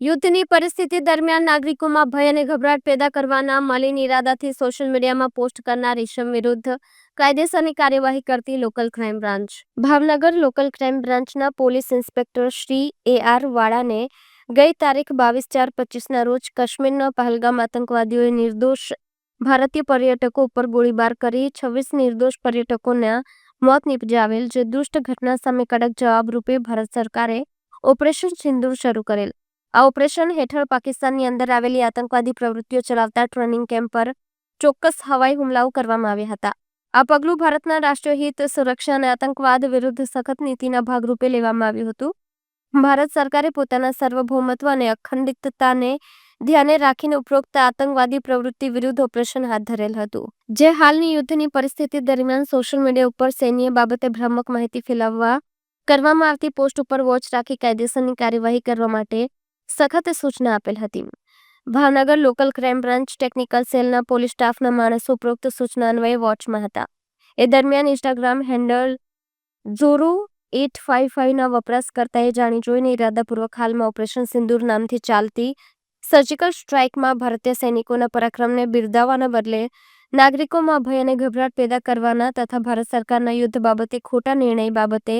યુદ્ધની પરિસ્થિતિ દરમિયાન નાગરિકોમાં ભય અને ગભરાટ પેદા કરવાના મલિન ઇરાદાથી સોશિયલ મીડિયામાં પોસ્ટ કરનાર ઇસમ વિરુદ્ધ કાયદેસરની કાર્યવાહી કરતી local crime branch. Bhavnagar local crime બ્રાન્ચના police inspector Shri A R વાળાને ગઈ તારીખ બાવીસ ચાર પચીસના રોજ કાશ્મીરના પહલગામ આતંકવાદીઓએ નિર્દોષ ભારતીય પર્યટકો ઉપર ગોળીબાર કરી છવ્વીસ નિર્દોષ પર્યટકોના મોત નિપજાવેલ. જે દુષ્ટ ઘટના સામે કડક જવાબ રૂપે ભારત સરકારે ઓપરેશન સિંદૂર શરૂ કરેલ. આ ઓપરેશન હેઠળ પાકિસ્તાનની અંદર આવેલી આતંકવાદી પ્રવૃત્તિઓ ચલાવતા ટ્રેનિંગ કેમ્પ પર ચોક્કસ હવાઈ હુમલાઓ કરવામાં આવ્યા હતા. આ પગલું ભારતના રાષ્ટ્રીય હિત, સુરક્ષા અને આતંકવાદ વિરુદ્ધ સખત નીતિના ભાગરૂપે લેવામાં આવ્યું હતું. ભારત સરકારે પોતાના સાર્વભૌમત્વ અને અખંડિતતાને ધ્યાને રાખીને ઉપરોક્ત આતંકવાદી પ્રવૃત્તિ વિરુદ્ધ ઓપરેશન હાથ ધરેલ હતું. જે હાલની યુદ્ધની પરિસ્થિતિ દરમિયાન સોશિયલ મીડિયા ઉપર સૈન્ય બાબતે ભ્રામક માહિતી ફેલાવવા કરવામાં આવતી પોસ્ટ ઉપર વોચ રાખી કાયદેસરની કાર્યવાહી કરવા માટે સખત સૂચના આપેલ હતી. Bhavnagar local crime branch technical સેલના પોલીસ સ્ટાફના માણસો ઉપરોક્ત સૂચના અન્વયે વોચમાં હતા. એ દરમિયાન Instagram handle Zoro at five ફાઇવના વપરાશકર્તાએ જાણી જોઈને ઇરાદાપૂર્વક હાલમાં ઓપરેશન સિંદૂર નામથી ચાલતી સર્જિકલ સ્ટ્રાઇકમાં ભારતીય સૈનિકોના પરાક્રમને બિરદાવવાના બદલે નાગરિકોમાં ભય અને ગભરાટ પેદા કરવાના તથા ભારત સરકારના યુદ્ધ બાબતે ખોટા નિર્ણય બાબતે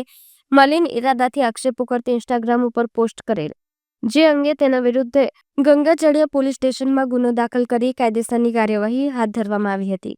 મલિન ઇરાદાથી આક્ષેપો કરતી ઇન્સ્ટાગ્રામ ઉપર પોસ્ટ કરેલ. જે અંગે તેના વિરુદ્ધ ગંગાજળિયા પોલીસ સ્ટેશનમાં ગુનો દાખલ કરી કાયદેસરની કાર્યવાહી હાથ ધરવામાં આવી હતી.